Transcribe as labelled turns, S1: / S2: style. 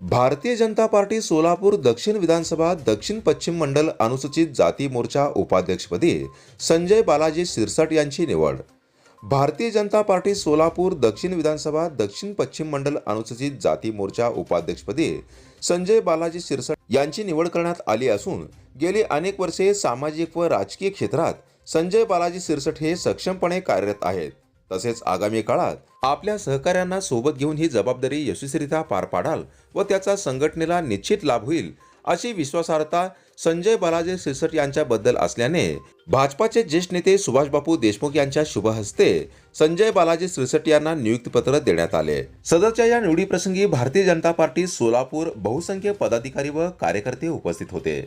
S1: Bharatiya Janata party Solapur दक्षिण विधानसभा दक्षिण पश्चिम मंडल अनुसूचित जाती मोर्चा उपाध्यक्षपदी संजय बालाजी शिरसट यांची निवड. भारतीय जनता पार्टी सोलापूर दक्षिण विधानसभा दक्षिण पश्चिम मंडल अनुसूचित जाती मोर्चा उपाध्यक्षपदी संजय बालाजी शिरसट यांची निवड करण्यात आली असून गेली अनेक वर्षे सामाजिक व राजकीय क्षेत्रात संजय बालाजी शिरसट हे सक्षमपणे कार्यरत आहेत. तसेच आगामी काळात आपल्या सहकाऱ्यांना सोबत घेऊन ही जबाबदारी यशस्वीरित्या पार पाडाल व त्याचा संघटनेला निश्चित लाभ होईल अशी विश्वासार्हता संजय बालाजी सिरसट यांच्याबद्दल असल्याने भाजपाचे ज्येष्ठ नेते सुभाषबापू देशमुख यांच्या शुभ हस्ते संजय बालाजी सिरसट यांना नियुक्तीपत्र देण्यात आले. सदरच्या या निवडीप्रसंगी भारतीय जनता पार्टी सोलापूर बहुसंख्य पदाधिकारी व कार्यकर्ते उपस्थित होते.